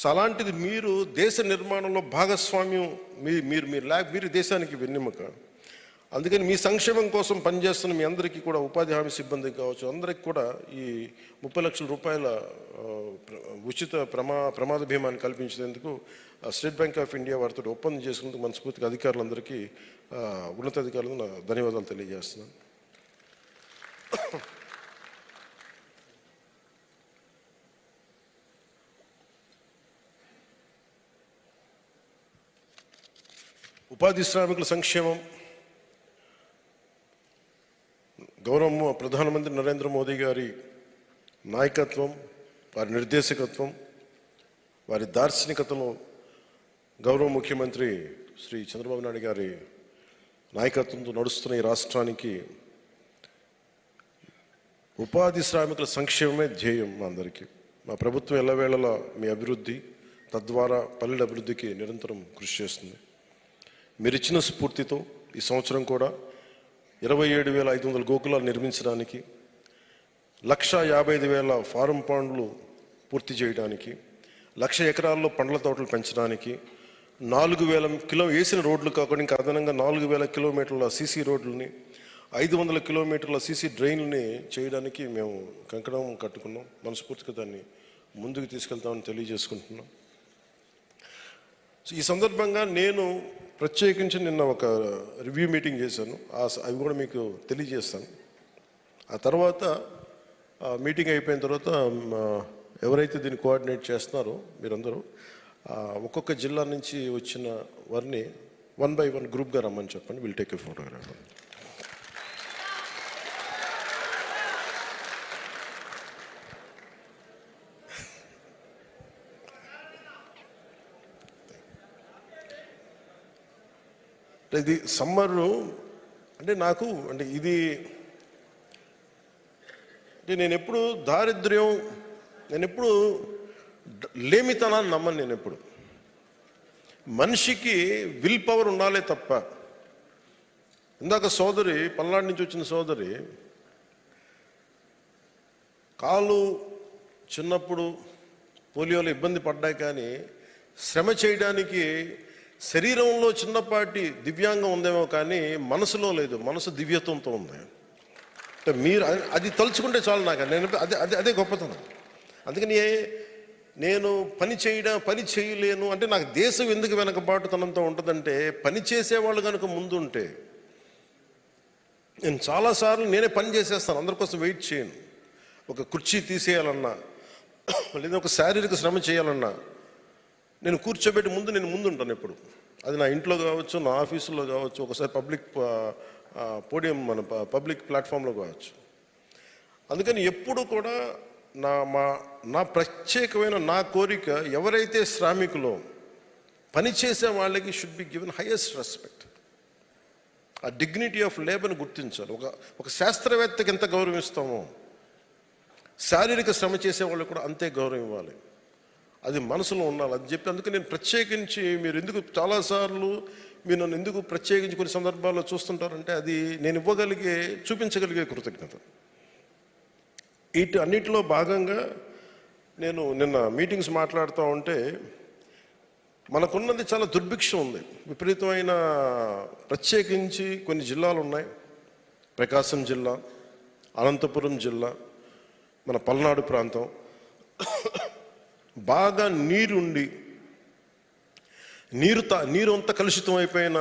So అలాంటిది మీరు దేశ నిర్మాణంలో భాగస్వామ్యం మీ మీరు మీరు లేక మీరు దేశానికి వెన్నెముక. అందుకని మీ సంక్షేమం కోసం పనిచేస్తున్న మీ అందరికీ కూడా ఉపాధి హామీ సిబ్బందికి కావచ్చు అందరికి కూడా ఈ ముప్పై లక్షల రూపాయల ఉచిత ప్రమా ప్రమాద భీమాన్ని కల్పించేందుకు స్టేట్ బ్యాంక్ ఆఫ్ ఇండియా వారితో ఒప్పందం చేసుకున్నందుకు మనస్ఫూర్తిగా అధికారులందరికీ ఉన్నతాధికారులకు నా ధన్యవాదాలు తెలియజేస్తున్నాను. ఉపాధి శ్రామికుల సంక్షేమం. గౌరవ ప్రధానమంత్రి నరేంద్ర మోదీ గారి నాయకత్వం వారి నిర్దేశకత్వం వారి దార్శనికతలో గౌరవ ముఖ్యమంత్రి శ్రీ చంద్రబాబు నాయుడు గారి నాయకత్వంతో నడుస్తున్న ఈ రాష్ట్రానికి ఉపాధి శ్రామికుల సంక్షేమమే ధ్యేయం మా అందరికీ. మా ప్రభుత్వం ఎల్లవేళలా మీ అభివృద్ధి తద్వారా పల్లెల అభివృద్ధికి నిరంతరం కృషి చేస్తుంది. మీరు ఇచ్చిన స్ఫూర్తితో ఈ సంవత్సరం కూడా ఇరవై ఏడు వేల ఐదు వందల గోకులాలు నిర్మించడానికి లక్ష యాభై ఐదు వేల ఫారం పాండ్లు పూర్తి చేయడానికి లక్ష ఎకరాల్లో పండ్ల తోటలు పెంచడానికి నాలుగు వేల కిలో వేసిన రోడ్లు కాకుండా ఇంకా అదనంగా నాలుగు వేల కిలోమీటర్ల సీసీ రోడ్లని ఐదు వందల కిలోమీటర్ల సీసీ డ్రైన్లని చేయడానికి మేము కంకణం కట్టుకున్నాం. మనస్ఫూర్తిగా దాన్ని ముందుకు తీసుకెళ్తామని తెలియజేసుకుంటున్నాం. సో ఈ సందర్భంగా నేను ప్రత్యేకించి నిన్న ఒక రివ్యూ మీటింగ్ చేశాను. ఆ స- అవి కూడా మీకు తెలియజేస్తాను. ఆ తర్వాత మీటింగ్ అయిపోయిన తర్వాత ఎవరైతే దీన్ని కోఆర్డినేట్ చేస్తున్నారో మీరందరూ ఒక్కొక్క జిల్లా నుంచి వచ్చిన వారిని వన్ బై వన్ గ్రూప్గా రమ్మని చెప్పండి. విల్ టేక్ ఏ ఫోటోగ్రాఫ్ అంటే ఇది సమ్మర్ అంటే నాకు అంటే ఇది అంటే నేను ఎప్పుడు దారిద్ర్యం నేను ఎప్పుడు లేమితనాన్ని నమ్మను నేను ఎప్పుడు. మనిషికి విల్ పవర్ ఉండాలే తప్ప. ఇందాక సోదరి పల్నాడు నుంచి వచ్చిన సోదరి కాలు చిన్నప్పుడు పోలియోలో ఇబ్బంది పడ్డాయి కానీ శ్రమ చేయడానికి శరీరంలో చిన్నపాటి దివ్యాంగం ఉందేమో కానీ మనసులో లేదు. మనసు దివ్యత్వంతో ఉంది. అంటే మీరు అది- అది తలుచుకుంటే చాలు నాకు. నేను అదే అదే అదే గొప్పతనం. అందుకని నేను పని చేయడం పని చేయలేను అంటే నాకు దేశం ఎందుకు వెనకబాటుతనంతో ఉంటుందంటే పని చేసేవాళ్ళు కనుక ముందు ఉంటే నేను చాలాసార్లు నేనే పని చేసేస్తాను. అందరి కోసం వెయిట్ చేయను. ఒక కుర్చీ తీసేయాలన్నా లేదా ఒక శారీరక శ్రమ చేయాలన్నా నేను కూర్చోబెట్టి ముందు నేను ముందు ఉంటాను ఎప్పుడు. అది నా ఇంట్లో కావచ్చు నా ఆఫీసులో కావచ్చు ఒకసారి పబ్లిక్ పోడియం మన పబ్లిక్ ప్లాట్ఫామ్లో కావచ్చు. అందుకని ఎప్పుడు కూడా నా మా నా ప్రత్యేకమైన నా కోరిక ఎవరైతే శ్రామికులో పనిచేసే వాళ్ళకి should be given highest respect ఆ డిగ్నిటీ ఆఫ్ లేబర్ని గుర్తించాలి. ఒక ఒక శాస్త్రవేత్తకి ఎంత గౌరవిస్తామో శారీరక శ్రమ చేసే వాళ్ళకి కూడా అంతే గౌరవం ఇవ్వాలి. అది మనసులో ఉండాలి. అది చెప్పి అందుకే నేను ప్రత్యేకించి మీరు ఎందుకు చాలాసార్లు మీరు నన్ను ఎందుకు ప్రత్యేకించి కొన్ని సందర్భాల్లో చూస్తుంటారంటే అది నేను ఇవ్వగలిగే చూపించగలిగే కృతజ్ఞత. ఇటు అన్నిటిలో భాగంగా నేను నిన్న మీటింగ్స్ మాట్లాడుతూ ఉంటే మనకున్నది చాలా దుర్భిక్షం ఉంది. విపరీతమైన ప్రత్యేకించి కొన్ని జిల్లాలు ఉన్నాయి ప్రకాశం జిల్లా అనంతపురం జిల్లా మన పల్నాడు ప్రాంతం. బాగా నీరుండి నీరు త నీరు అంతా కలుషితం అయిపోయిన